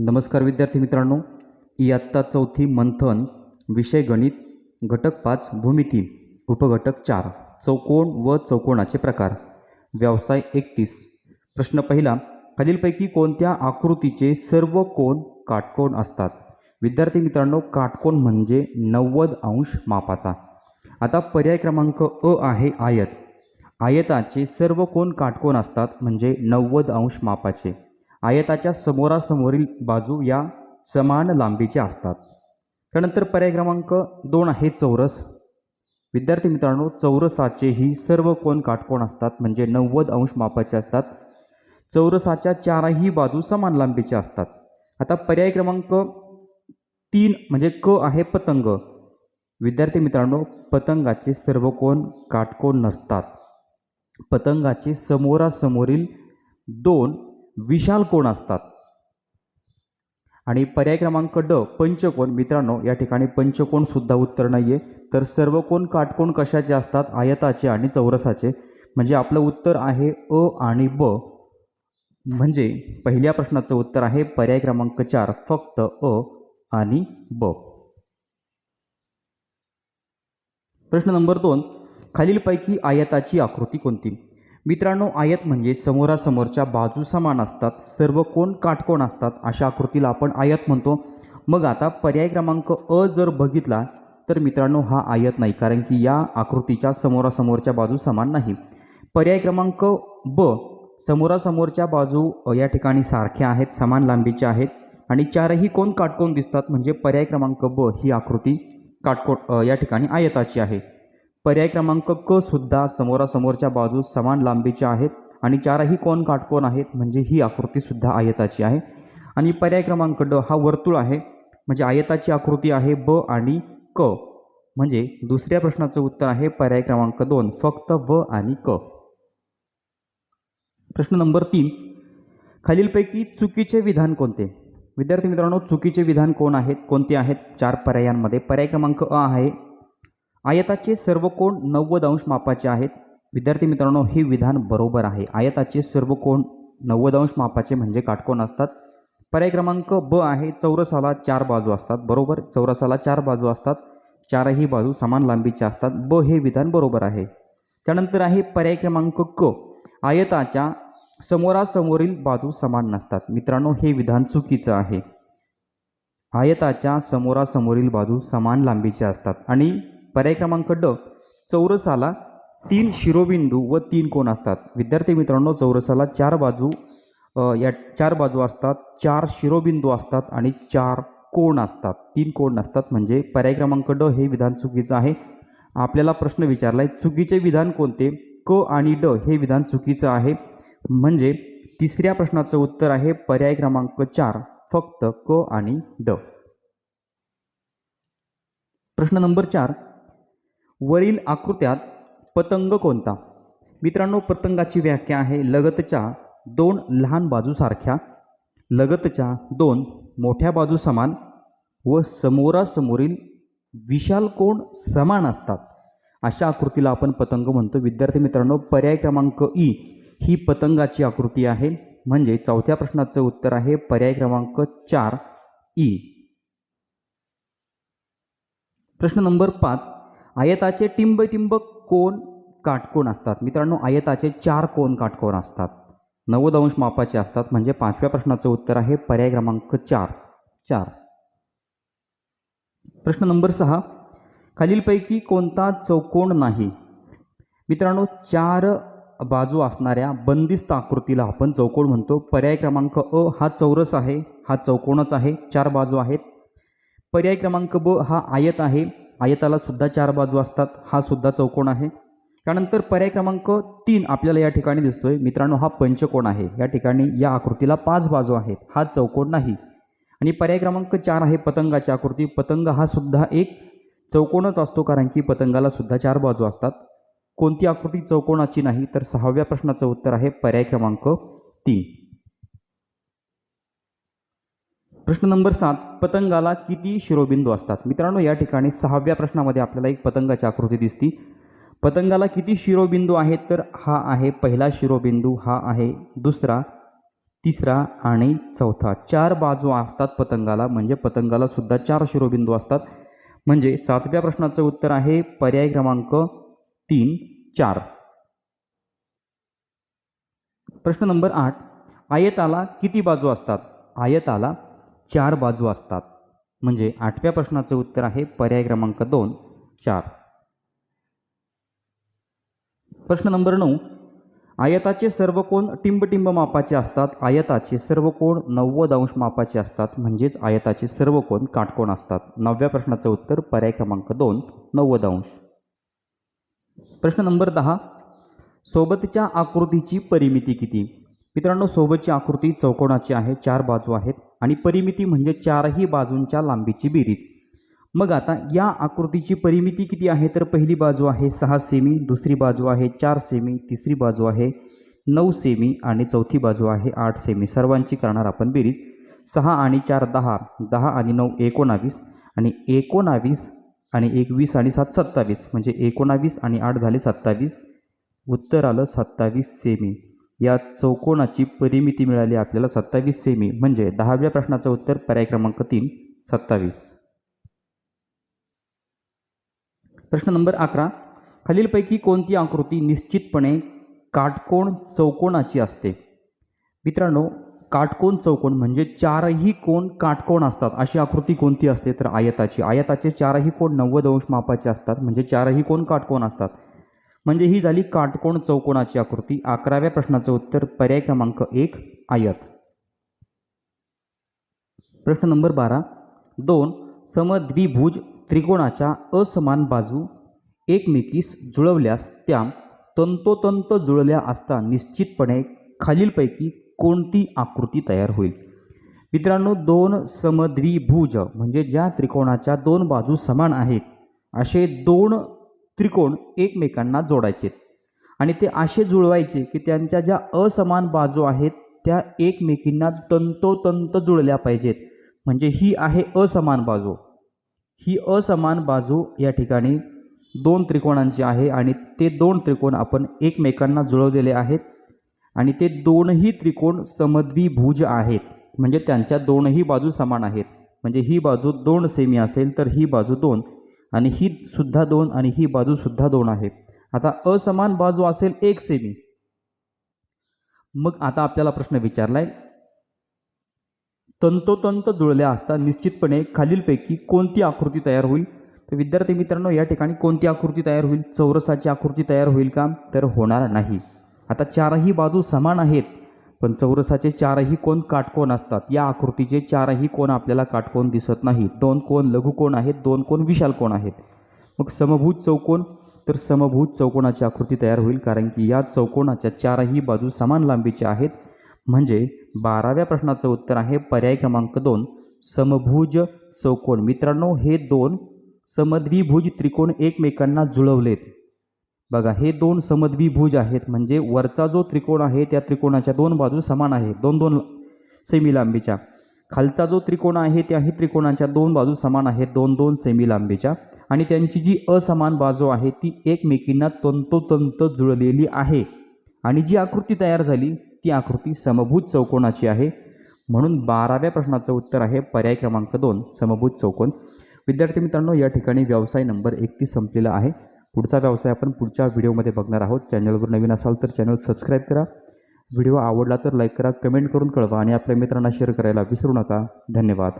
नमस्कार विद्यार्थी मित्रांनो इयत्ता चौथी मंथन विषय गणित घटक पाच भूमिती उपघटक चार चौकोन व चौकोनाचे प्रकार. व्यवसाय एकतीस. प्रश्न पहिला खालीलपैकी कोणत्या आकृतीचे सर्व कोन काटकोण असतात? विद्यार्थी मित्रांनो काटकोण म्हणजे नव्वद अंश मापाचा. आता पर्याय क्रमांक अ आहे आयत. आयताचे सर्व कोन काटकोण असतात म्हणजे नव्वद अंश मापाचे. आयताच्या समोरासमोरील बाजू या समान लांबीच्या असतात. त्यानंतर पर्याय क्रमांक दोन आहे चौरस. विद्यार्थी मित्रांनो चौरसाचेही सर्व कोण काटकोण असतात? म्हणजे नव्वद अंश मापाचे असतात. चौरसाच्या चारही बाजू समान लांबीच्या असतात. आता पर्याय क्रमांक तीन म्हणजे क आहे पतंग. विद्यार्थी मित्रांनो पतंगाचे सर्व कोण काटकोण नसतात. पतंगाचे समोरासमोरील दोन विशाल कोण असतात? आणि पर्याय क्रमांक ड पंचकोण मित्रांनो या ठिकाणी पंचकोन सुद्धा उत्तर नाही आहे तर सर्व कोण काटकोण कशाचे असतात? आयताचे आणि चौरसाचे. म्हणजे आपलं उत्तर आहे अ आणि ब. म्हणजे पहिल्या प्रश्नाचं उत्तर आहे पर्याय क्रमांक चार फक्त अ आणि ब. प्रश्न नंबर दोन. खालीलपैकी आयताची आकृती कोणती? मित्रांनो आयत म्हणजे समोरासमोरच्या बाजू समान असतात सर्व कोण काटकोण असतात अशा आकृतीला आपण आयत म्हणतो. मग आता पर्याय क्रमांक अ जर बघितला तर मित्रांनो हा आयत नाही कारण की या आकृतीच्या समोरासमोरच्या बाजू समान नाही. पर्याय क्रमांक ब समोरासमोरच्या बाजू या ठिकाणी सारख्या आहेत समान लांबीच्या आहेत आणि चारही कोण काटकोन दिसतात म्हणजे पर्याय क्रमांक ब ही आकृती काटकोण या ठिकाणी आयताची आहे. पर्याय क्रमांक क सुद्धा समोरासमोरच्या बाजू समान लांबीच्या आहेत आणि चारही कोण काटकोण आहेत म्हणजे ही आकृतीसुद्धा आयताची आहे. आणि पर्याय क्रमांक ड हा वर्तुळ आहे म्हणजे आयताची आकृती आहे ब आणि क. म्हणजे दुसऱ्या प्रश्नाचं उत्तर आहे पर्याय क्रमांक दोन फक्त ब आणि क. प्रश्न नंबर तीन. खालीलपैकी चुकीचे विधान कोणते? विद्यार्थी मित्रांनो चुकीचे विधान कोण आहेत कोणते आहेत? चार पर्यायांमध्ये. पर्याय क्रमांक अ आहे आयताचे सर्व कोण नव्वद अंश मापाचे आहेत. विद्यार्थी मित्रांनो हे विधान बरोबर आहे. आयताचे सर्व कोण नव्वद अंश मापाचे म्हणजे काटकोन असतात. पर्याय क्रमांक ब आहे चौरसाला चार बाजू असतात. बरोबर? चौरसाला चार बाजू असतात. चारही बाजू समान लांबीच्या असतात. ब हे विधान बरोबर आहे. त्यानंतर आहे पर्याय क्रमांक क. आयताच्या समोरासमोरील बाजू समान नसतात. मित्रांनो हे विधान चुकीचं आहे. आयताच्या समोरासमोरील बाजू समान लांबीच्या असतात. आणि पर्याय क्रमांक ड. चौरसाला तीन शिरोबिंदू व तीन कोण असतात? विद्यार्थी मित्रांनो चौरसाला चार बाजू या चार बाजू असतात. चार शिरोबिंदू असतात आणि चार कोण असतात. तीन कोण नसतात म्हणजे पर्याय क्रमांक ड हे विधान चुकीचं आहे. आपल्याला प्रश्न विचारला आहे चुकीचे विधान कोणते? क आणि ड हे विधान चुकीचं आहे. म्हणजे तिसऱ्या प्रश्नाचं उत्तर आहे पर्याय क्रमांक चार फक्त क आणि ड. प्रश्न नंबर चार वरील आकृत्यात पतंग कोणता? मित्रांनो पतंगाची व्याख्या आहे लगतच्या दोन लहान बाजूसारख्या. लगतच्या दोन मोठ्या बाजू समान व समोरासमोरील विशाल कोण समान असतात? अशा आकृतीला आपण पतंग म्हणतो. विद्यार्थी मित्रांनो पर्याय क्रमांक ई ही पतंगाची आकृती आहे. म्हणजे चौथ्या प्रश्नाचं उत्तर आहे पर्याय क्रमांक चार ई. प्रश्न नंबर पाच. आयताचे टिंब कोण? काटकोण असतात. मित्रांनो आयताचे चार कोण काटकोण असतात. नव्वद अंश मापाचे असतात. म्हणजे पाचव्या प्रश्नाचं उत्तर आहे पर्याय क्रमांक चार. चार. प्रश्न नंबर सहा. खालीलपैकी कोणता चौकोन नाही? मित्रांनो चार बाजू असणाऱ्या बंदिस्त आकृतीला आपण चौकोन म्हणतो. पर्याय क्रमांक अ हा चौरस आहे. हा चौकोनच आहे. चार बाजू आहेत. पर्याय क्रमांक ब हा आयत आहे. आयताला सुद्धा चार बाजू असतात. हा सुद्धा चौकोन आहे. त्यानंतर पर्याय क्रमांक तीन आपल्याला या ठिकाणी दिसतोय. मित्रांनो हा पंचकोण आहे. या ठिकाणी या आकृतीला पाच बाजू आहेत. हा चौकोन नाही. आणि पर्याय क्रमांक चार आहे पतंगाची आकृती. पतंग हा सुद्धा एक चौकोनच असतो कारण की पतंगाला सुद्धा चार बाजू असतात. कोणती आकृती चौकोनाची नाही तर सहाव्या प्रश्नाचं उत्तर आहे पर्याय क्रमांक तीन. प्रश्न नंबर सात पतंगाला किती शिरोबिंदू असतात? मित्रांनो या ठिकाणी सहाव्या प्रश्नामध्ये आपल्याला एक पतंगाची आकृती दिसती. पतंगाला किती शिरोबिंदू आहेत? तर हा आहे पहिला शिरोबिंदू हा आहे दुसरा तिसरा आणि चौथा. चार बाजू असतात पतंगाला म्हणजे पतंगाला सुद्धा चार शिरोबिंदू असतात. म्हणजे सातव्या प्रश्नाचं उत्तर आहे पर्याय क्रमांक तीन चार. प्रश्न नंबर आठ आयताला किती बाजू असतात? आयताला चार बाजू असतात. म्हणजे आठव्या प्रश्नाचं उत्तर आहे पर्याय क्रमांक दोन चार. प्रश्न नंबर नऊ. आयताचे सर्व कोण टिंबटिंब मापाचे असतात. आयताचे सर्व कोण नव्वद अंश मापाचे असतात. म्हणजेच आयताचे सर्व कोण काटकोण असतात. नवव्या प्रश्नाचं उत्तर पर्याय क्रमांक दोन नव्वद अंश. प्रश्न नंबर दहा. सोबतच्या आकृतीची परिमिती किती? मित्रांनो सोबतची आकृती चौकोनाची आहे. चार बाजू आहेत. आणि परिमिती म्हणजे चारही बाजूंच्या लांबीची बेरीज. मग आता या आकृतीची परिमिती किती आहे? तर पहिली बाजू आहे सहा सेमी दुसरी बाजू आहे चार सेमी तिसरी बाजू आहे नऊ सेमी आणि चौथी बाजू आहे आठ सेमी. सर्वांची करणार आपण बेरीज. सहा आणि चार दहा दहा आणि नऊ एकोणावीस आणि एकोणावीस आणि एकवीस आणि सात सत्तावीस. म्हणजे एकोणावीस आणि आठ झाले सत्तावीस. उत्तर आलं सत्तावीस सेमी. या चौकोनाची परिमिती मिळाली आपल्याला सत्तावीस सेमी म्हणजे दहाव्या प्रश्नाचं उत्तर पर्याय क्रमांक तीन सत्तावीस. प्रश्न नंबर अकरा. खालीलपैकी कोणती आकृती निश्चितपणे काटकोण चौकोनाची असते? मित्रांनो काटकोण चौकोन म्हणजे चारही कोण काटकोण असतात. अशी आकृती कोणती असते? तर आयताची. आयताचे चारही कोण नव्वद अंश मापाचे असतात. म्हणजे चारही कोण काटकोण असतात. म्हणजे ही झाली काटकोण चौकोनाची आकृती. अकराव्या प्रश्नाचं उत्तर पर्याय क्रमांक एक आयत. प्रश्न नंबर बारा. दोन. समद्विभुज त्रिकोणाच्या असमान बाजू एकमेकीस जुळवल्यास त्या तंतोतंत जुळल्या असता निश्चितपणे खालीलपैकी कोणती आकृती तयार होईल? मित्रांनो दोन समद्विभुज म्हणजे ज्या त्रिकोणाच्या दोन बाजू समान आहेत असे दोन त्रिकोण एकमेकांना जोडायचे. आणि ते असे जुळवायचे की त्यांच्या ज्या असमान बाजू आहेत त्या एकमेकींना तंतोतंत जुळल्या पाहिजेत. म्हणजे ही आहे असमान बाजू. ही असमान बाजू या ठिकाणी दोन त्रिकोणांची आहे आणि ते दोन त्रिकोण आपण एकमेकांना जुळवलेले आहेत. आणि ते दोनही त्रिकोण समद्विभुज आहेत. म्हणजे त्यांच्या दोनही बाजू समान आहेत. म्हणजे ही बाजू दोन सेमी असेल तर ही बाजू दोन. आणि ही सुद्धा दोन आणि ही बाजू सुद्धा दोन आहे. आता असमान बाजू असेल एक सेमी मग आता आपल्याला प्रश्न विचारलाय तंतोतंत जुळल्या असता निश्चितपणे खालीलपैकी कोणती आकृती तयार होईल? तर विद्यार्थी मित्रांनो या ठिकाणी कोणती आकृती तयार होईल? चौरसाची आकृती तयार होईल का? तर होणार नाही. आता चारही बाजू समान आहेत. पण चौरसाचे चारही कोण काटकोण असतात? या आकृतीचे चारही कोण आपल्याला काटकोन दिसत नाही. दोन कोण लघुकोण आहेत दोन कोण विशाल कोण आहेत? मग समभूत चौकोन? तर समभूत चौकोनाची आकृती तयार होईल कारण की या चौकोनाच्या चारही बाजू समान लांबीच्या आहेत. म्हणजे बाराव्या प्रश्नाचं उत्तर आहे पर्याय क्रमांक दोन समभुज चौकोन. मित्रांनो हे दोन समद्विभुज त्रिकोण एकमेकांना जुळवलेत. बघा हे दोन समद्विभुज आहेत. म्हणजे वरचा जो त्रिकोण आहे त्या त्रिकोणाच्या दोन बाजू समान आहे दोन दोन सेमी लांबीच्या खालचा जो त्रिकोण आहे त्याही त्रिकोणाच्या दोन बाजू समान आहेत. दोन दोन सेमी लांबीच्या आणि त्यांची जी असमान बाजू आहे ती एकमेकींना तंतोतंत जुळलेली आहे. आणि जी आकृती तयार झाली ती आकृती समभूत चौकोनाची आहे. म्हणून बाराव्या प्रश्नाचं उत्तर आहे पर्याय क्रमांक दोन समभूत चौकोन. विद्यार्थी मित्रांनो या ठिकाणी व्यवसाय नंबर एकतीस संपलेला आहे. पुढचा व्यवसाय आपण पुढच्या व्हिडिओमध्ये बघणार आहोत. चॅनलवर नवीन असाल तर चॅनल सबस्क्राईब करा. व्हिडिओ आवडला तर लाईक करा कमेंट करून कळवा आणि आपल्या मित्रांना शेअर करायला विसरू नका. धन्यवाद.